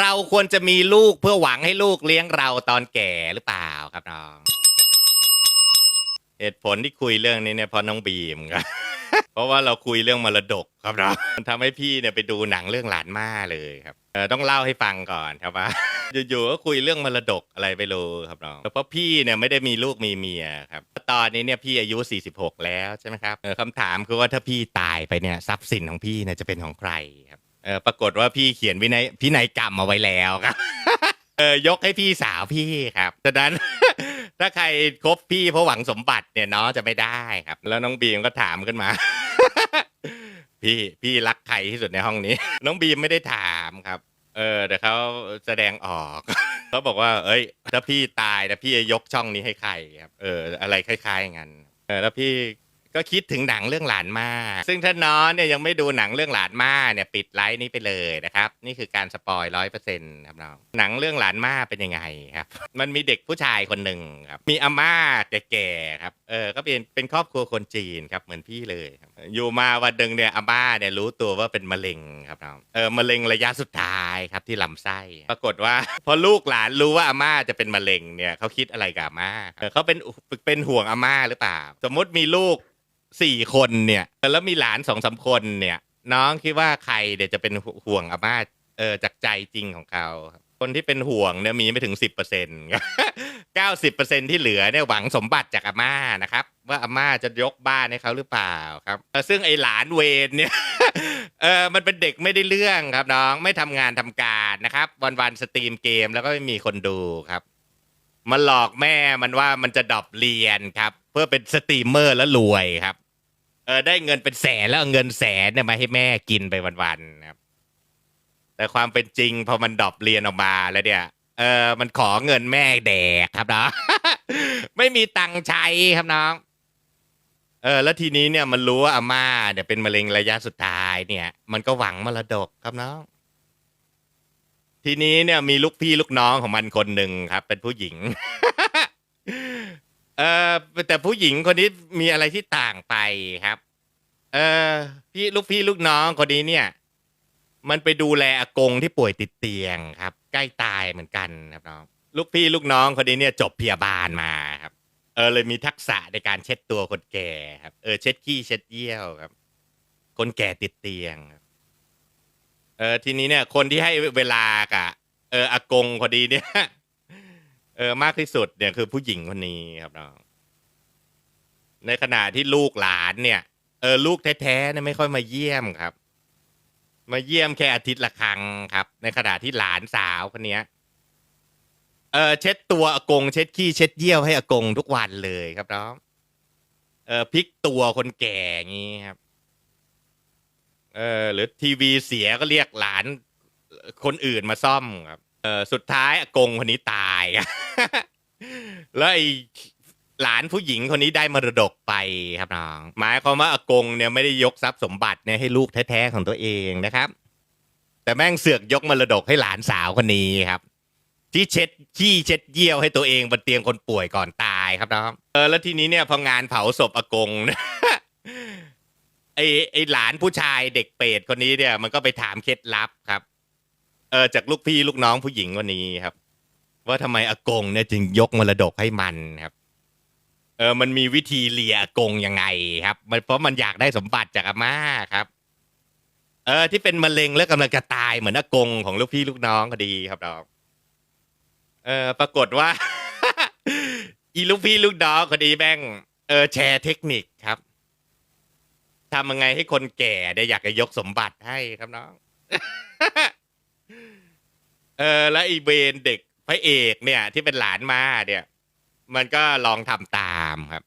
เราควรจะมีลูกเพื่อหวังให้ลูกเลี้ยงเราตอนแก่หรือเปล่าครับน้อง เหตุผลที่คุยเรื่องนี้เนี่ยเพราะน้องบีมครับ เพราะว่าเราคุยเรื่องมรดกครับน้องมันทำให้พี่เนี่ยไปดูหนังเรื่องหลานม่าเลยครับเออต้องเล่าให้ฟังก่อนครับว่า อยู่ๆก็คุยเรื่องมรดกอะไรไปรู้ครับน้องเพราะพี่เนี่ยไม่ได้มีลูกมีเมียครับ ตอนนี้เนี่ยพี่อายุ 46 แล้วใช่ไหมครับเออคำถามคือว่าถ้าพี่ตายไปเนี่ยทรัพย์สินของพี่เนี่ยจะเป็นของใครครับ เออปรากฏว่าพี่เขียนวินัยพินัยกรรมเอาไว้แล้วครับเออยกให้พี่สาวพี่ครับฉะนั้นถ้าใครคบพี่เพราะหวังสมบัติเนี่ยน้อจะไม่ได้ครับ แล้วน้องบีมก็ถามขึ้นมา พี่พี่รักใครที่สุดในห้องนี้ น้องบีมไม่ได้ถามครับ เออแต่เขาแสดงออกเขาบอกว่า เอ้ย ถ้าพี่ตายนะพี่จะยกช่องนี้ให้ใครครับ เออ อะไรคล้ายๆงั้นเออแล้วพี่ ก็คิดถึงหนังเรื่องหลานมา ซึ่งถ้าน้องเนี่ยยังไม่ดูหนังเรื่องหลานมาเนี่ยปิดไลฟ์นี้ไปเลยนะครับ นี่คือการสปอยร้อยเปอร์เซ็นต์ครับน้อง หนังเรื่องหลานมาเป็นยังไงครับ มันมีเด็กผู้ชายคนหนึ่งครับ มีอาม่าแก่ๆครับ เออ ก็เป็นเป็นครอบครัวคนจีนครับเหมือนพี่เลยครับอยู่มาวันหนึ่งเนี่ยอาม่าเนี่ยรู้ตัวว่าเป็นมะเร็งครับน้อง เออมะเร็งระยะสุดท้ายครับที่ลำไส้ ปรากฏว่า พอลูกหลานรู้ว่าอาม่าจะเป็นมะเร็งเนี่ยเขาคิดอะไรกับอาม่าเออเขาเป็นเป็นห่วงอาม่าหรือเปล่า สมมติมีลูก สี่คนเนี่ยแล้วมีหลานสองสามคนเนี่ย น้องคิดว่าใครเดี๋ยวจะเป็นห่วงอาม่าเออจากใจจริงของเขาครับคนที่เป็นห่วงเนี่ยมีไม่ถึงสิบเปอร์เซ็นต์เก้าสิบเปอร์เซ็นที่เหลือเนี่ยหวังสมบัติจากอาม่านะครับ ว่าอาม่าจะยกบ้านให้เขาหรือเปล่าครับซึ่งไอหลานเวนเนี่ยเออมันเป็นเด็กไม่ได้เรื่องครับน้องไม่ทำงานทำการนะครับ วันๆสตรีมเกมแล้วก็ไม่มีคนดูครับ มันหลอกแม่มันว่ามันจะดรอปเรียนครับ เพื่อเป็นสตรีมเมอร์แล้วรวยครับ เออได้เงินเป็นแสนแล้วเอาเงินแสนเนี่ยมาให้แม่กินไปวันๆครับ แต่ความเป็นจริงพอมันดรอปเรียนออกมาแล้วเนี่ย เออมันขอเงินแม่แดกครับน้องไม่มีตังค์ใช้ครับน้อง เออ แล้วทีนี้เนี่ยมันรู้ว่าอาม่าเนี่ยเป็นมะเร็งระยะสุดท้ายเนี่ย มันก็หวังมรดกครับน้อง ทีนี้เนี่ยมีลูกพี่ลูกน้องของมันคนหนึ่งครับ เป็นผู้หญิง เออแต่ผู้หญิงคนนี้มีอะไรที่ต่างไปครับ เออพี่ลูกพี่ลูกน้องคนนี้เนี่ย มันไปดูแลอากงที่ป่วยติดเตียงครับ ใกล้ตายเหมือนกันครับน้องลูกพี่ลูกน้องคนนี้เนี่ยจบพยาบาลมาครับ เออเลยมีทักษะในการเช็ดตัวคนแก่ครับเออเช็ดขี้เช็ดเยี่ยวครับ คนแก่ติดเตียงครับเออทีนี้เนี่ย คนที่ให้เวลากะเอออากงคนนี้เนี่ย เออมากที่สุดเนี่ยคือผู้หญิงคนนี้ครับน้องในขณะที่ลูกหลานเนี่ย เออลูกแท้ๆเนี่ยไม่ค่อยมาเยี่ยมครับ มาเยี่ยมแค่อาทิตย์ละครั้งครับ ในขณะที่หลานสาวคนเนี้ยเออเช็ดตัวอากง เช็ดขี้เช็ดเยี่ยวให้อากงทุกวันเลยครับน้องเออพลิกตัวคนแก่อย่างงี้ครับ เออหรือทีวีเสียก็เรียกหลานคนอื่นมาซ่อมครับ เออสุดท้ายอากงคนนี้ตาย แล้วไอ้หลานผู้หญิงคนนี้ได้มรดกไปครับน้องหมายความว่าอากงเนี่ยไม่ได้ยกทรัพย์สมบัติเนี่ยให้ลูกแท้ๆของตัวเองนะครับ แต่แม่งเสือกยกมรดกให้หลานสาวคนนี้ครับ ที่เช็ดขี้เช็ดเยี่ยวให้ตัวเองบนเตียงคนป่วยก่อนตายครับน้องเออแล้วทีนี้เนี่ยพองานเผาศพอากงไอไอหลานผู้ชายเด็กเปรตคนนี้เนี่ย มันก็ไปถามเคล็ดลับครับ เออจากลูกพี่ลูกน้องผู้หญิงคนนี้ครับ ว่าทำไมอากงเนี่ยจึงยกมรดกให้มันครับ เออมันมีวิธีเลียอากงยังไงครับ มันเพราะมันอยากได้สมบัติจากอาม่าครับ เออ ที่เป็นมะเร็งแล้วกำลังจะตายเหมือนอากงของลูกพี่ลูกน้องก็ดีครับน้องเออ ปรากฏว่า อีลูกพี่ลูกน้องคดีแม่งเออแชร์เทคนิคครับทำยังไงให้คนแก่ได้อยากจะยกสมบัติให้ครับน้อง เออแล้วอีเวนเด็กพระเอกเนี่ย ที่เป็นหลานมาเนี่ย มันก็ลองทำตามครับ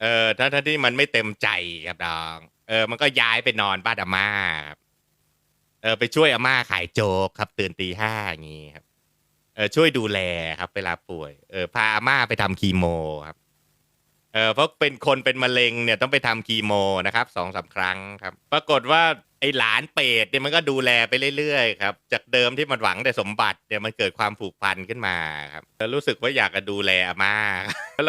เออถ้าถ้าที่มันไม่เต็มใจครับน้อง เออ มันก็ย้ายไปนอนบ้านอาม่าครับเออไปช่วยอาม่าขายโจ๊กครับ ตื่นตีห้าอย่างงี้ครับ เออช่วยดูแลครับเวลาป่วย เออพาอาม่าไปทำคีโมครับ เออเพราะเป็นคนเป็นมะเร็งเนี่ยต้องไปทำคีโมนะครับสองสามครั้งครับ ปรากฏว่า ไอ้หลานเป็ดเนี่ยมันก็ดูแลไปเรื่อยๆครับ จากเดิมที่มันหวังแต่สมบัติเนี่ยมันเกิดความผูกพันขึ้นมาครับแล้วรู้สึกว่าอยากจะดูแลอาม่า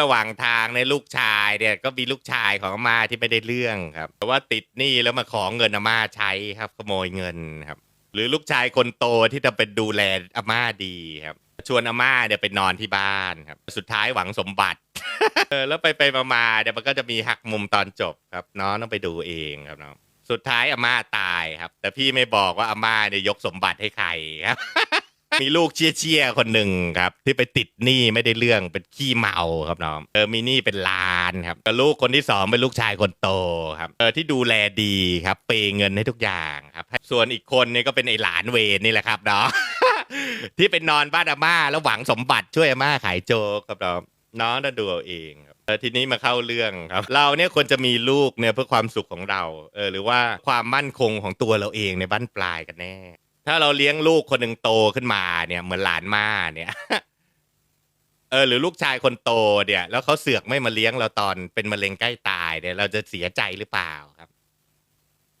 ระหว่างทางในลูกชายเนี่ยก็มีลูกชายของอาม่าที่ไม่ได้เรื่องครับแต่ว่าติดหนี้แล้วมาขอเงินอาม่าใช้ครับ ขโมยเงินครับ หรือลูกชายคนโตที่จะเป็นดูแลอาม่าดีครับชวนอาม่าเนี่ยไปนอนที่บ้านครับ สุดท้ายหวังสมบัติเออแล้วไปไปมาๆเดี๋ยวมันก็จะมีหักมุมตอนจบครับน้องต้องไปดูเองครับน้อง สุดท้ายอาม่าตายครับ แต่พี่ไม่บอกว่าอาม่าเนี่ยยกสมบัติให้ใครครับ มีลูกเชี่ยเชี่ยๆคนหนึ่งครับ ที่ไปติดหนี้ไม่ได้เรื่องเป็นขี้เมาครับน้องเออมีหนี้เป็นล้านครับแล้วลูกคนที่สองเป็นลูกชายคนโตครับเออที่ดูแลดีครับเปย์เงินให้ทุกอย่างครับ ส่วนอีกคนเนี่ยก็เป็นไอหลานเวนนี่แหละครับน้องที่เป็นนอนบ้านอาม่าแล้วหวังสมบัติช่วยอาม่าขายโจ๊กครับน้อง น้องต้องดูเอาเองครับเออทีนี้มาเข้าเรื่องครับ เราเนี่ยควรจะมีลูกเนี่ยเพื่อความสุขของเรา เออหรือว่าความมั่นคงของตัวเราเองในบ้านปลายกันแน่ ถ้าเราเลี้ยงลูกคนหนึ่งโตขึ้นมาเนี่ย เหมือนหลานมาเนี่ย เออ หรือลูกชายคนโตเนี่ย แล้วเขาเสือกไม่มาเลี้ยงเราตอนเป็นมะเร็งใกล้ตายเนี่ย เราจะเสียใจหรือเปล่าครับ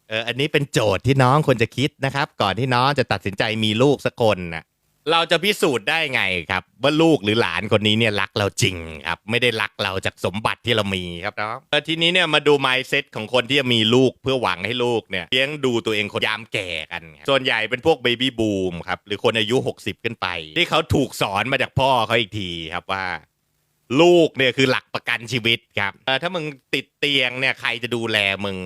เออ อันนี้เป็นโจทย์ที่น้องควรจะคิดนะครับ ก่อนที่น้องจะตัดสินใจมีลูกสักคนน่ะ เราจะพิสูจน์ได้ไงครับ ว่าลูกหรือหลานคนนี้เนี่ยรักเราจริงครับไม่ได้รักเราจากสมบัติที่เรามีครับน้องเออทีนี้เนี่ยมาดู mindset ของคนที่จะมีลูกเพื่อหวังให้ลูกเนี่ยเลี้ยงดูตัวเองคนยามแก่กันครับส่วนใหญ่เป็นพวก baby boom ครับหรือคนอายุ 60 ขึ้นไป ที่เขาถูกสอนมาจากพ่อเขาอีกทีครับว่า ลูกเนี่ยคือหลักประกันชีวิตครับเออถ้ามึงติดเตียงเนี่ยใครจะดูแลมึง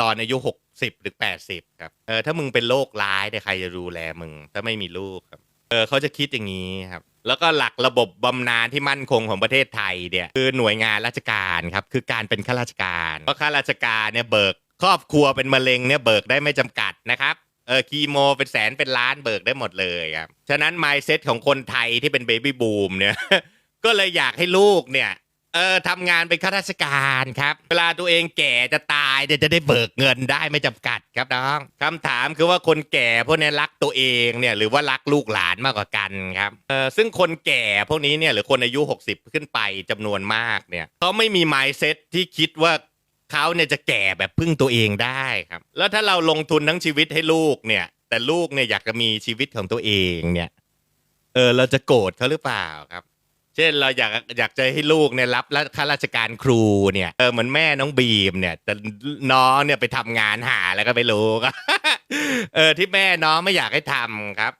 ตอนอายุ 60 หรือ 80 ครับเออถ้ามึงเป็นโรคร้ายเนี่ยใครจะดูแลมึงถ้าไม่มีลูกครับ เออเขาจะคิดอย่างนี้ครับ แล้วก็หลักระบบบำนาญที่มั่นคงของประเทศไทยเนี่ยคือหน่วยงานราชการครับคือการเป็นข้าราชการเพราะข้าราชการเนี่ยเบิก ครอบครัวเป็นมะเร็งเนี่ยเบิกได้ไม่จำกัดนะครับเออคีโมเป็นแสนเป็นล้านเบิกได้หมดเลยครับฉะนั้น mindset ของคนไทยที่เป็นเบบี้บูมเนี่ยก็เลยอยากให้ลูกเนี่ย เออทำงานเป็นข้าราชการครับ เวลาตัวเองแก่จะตายเนี่ยจะได้เบิกเงินได้ไม่จำกัดครับน้องคำถามคือว่าคนแก่พวกเนี้รักตัวเองเนี่ยหรือว่ารักลูกหลานมากกว่ากันครับเออซึ่งคนแก่พวกนี้เนี่ยหรือคนอายุ 60 ขึ้นไปจำนวนมากเนี่ยเขาไม่มี mindset ที่คิดว่าเขาเนี่ยจะแก่แบบพึ่งตัวเองได้ครับ แล้วถ้าเราลงทุนทั้งชีวิตให้ลูกเนี่ย แต่ลูกเนี่ยอยากจะมีชีวิตของตัวเองเนี่ย เออเราจะโกรธเขาหรือเปล่าครับ เช่นเราอยากอยากจะให้ลูกเนี่ยรับข้าราชการครูเนี่ยเออเหมือนแม่น้องบีมเนี่ยแต่น้องเนี่ยไปทำงานหาแล้วก็ไม่รู้เออที่แม่น้องไม่อยากให้ทำครับ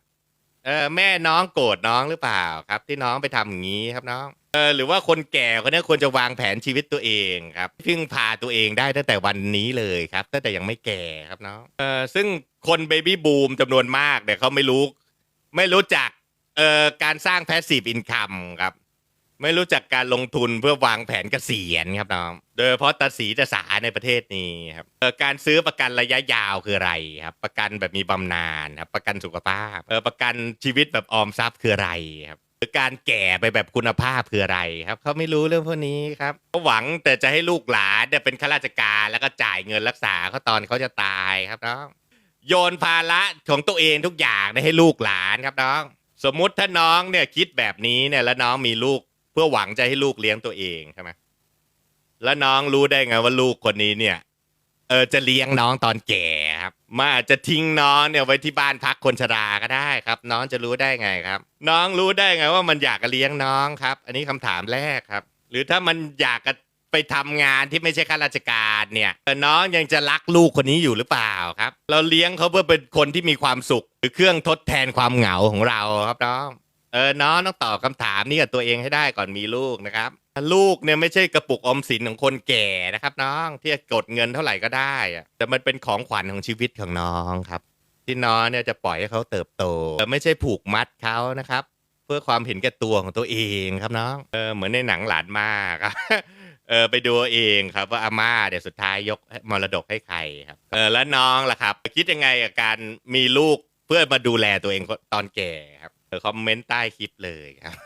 เออแม่น้องโกรธน้องหรือเปล่าครับ ที่น้องไปทำอย่างนี้ครับน้องเออหรือว่าคนแก่คนนี้ควรจะวางแผนชีวิตตัวเองครับพึ่งพาตัวเองได้ตั้งแต่วันนี้เลยครับตั้งแต่ยังไม่แก่ครับน้องเออซึ่งคนเบบี้บูมจำนวนมากเนี่ยเขาไม่รู้ ไม่รู้จักเอ่อการสร้างแพสซีฟอินคัมครับ ไม่รู้จักการลงทุนเพื่อวางแผนเกษียณครับน้อง โดยเฉพาะตาสีตาสาในประเทศนี้ครับเออการซื้อประกันระยะยาวคืออะไรครับ ประกันแบบมีบำนาญครับ ประกันสุขภาพเออประกันชีวิตแบบออมทรัพย์คืออะไรครับหรือการแก่ไปแบบคุณภาพคืออะไรครับเขาไม่รู้เรื่องพวกนี้ครับเขาหวังแต่จะให้ลูกหลานเนี่ยเป็นข้าราชการแล้วก็จ่ายเงินรักษาเขาตอนเขาจะตายครับน้องโยนภาระของตัวเองทุกอย่างให้ลูกหลานครับน้อง สมมุติถ้าน้องเนี่ยคิดแบบนี้เนี่ยแล้วน้องมีลูก พื่อหวังจะให้ลูกเลี้ยงตัวเองใช่ไหมแล้วน้องรู้ได้ไงว่าลูกคนนี้เนี่ย เออจะเลี้ยงน้องตอนแก่ครับมาอาจจะทิ้งน้องเนี่ยไว้ที่บ้านพักคนชราก็ได้ครับ น้องจะรู้ได้ไงครับ น้องรู้ได้ไงว่ามันอยากจะเลี้ยงน้องครับ อันนี้คำถามแรกครับ หรือถ้ามันอยากไปทำงานที่ไม่ใช่ข้าราชการเนี่ยน้องยังจะรักลูกคนนี้อยู่หรือเปล่าครับ เราเลี้ยงเขาเพื่อเป็นคนที่มีความสุข หรือเครื่องทดแทนความเหงาของเราครับน้อง ออน้องต้องตอบคำถามนี้กับตัวเองให้ได้ก่อนมีลูกนะครับลูกเนี่ยไม่ใช่กระปุกออมสินของคนแก่นะครับ น้องที่จะกดเงินเท่าไหร่ก็ได้อะแต่มันเป็นของขวัญของชีวิตของน้องครับ ที่น้องเนี่ยจะปล่อยให้เขาเติบโตแต่ไม่ใช่ผูกมัดเขานะครับ เพื่อความเห็นแก่ตัวของตัวเองครับน้องเออเหมือนในหนังหลานมากครับเออไปดูเองครับว่าอาม่าเดี๋ยวสุดท้ายยกมรดกให้ใครครับเออแล้วน้องล่ะครับ คิดยังไงกับการมีลูกเพื่อมาดูแลตัวเองตอนแก่ครับ คอมเมนต์ใต้คลิปเลยครับ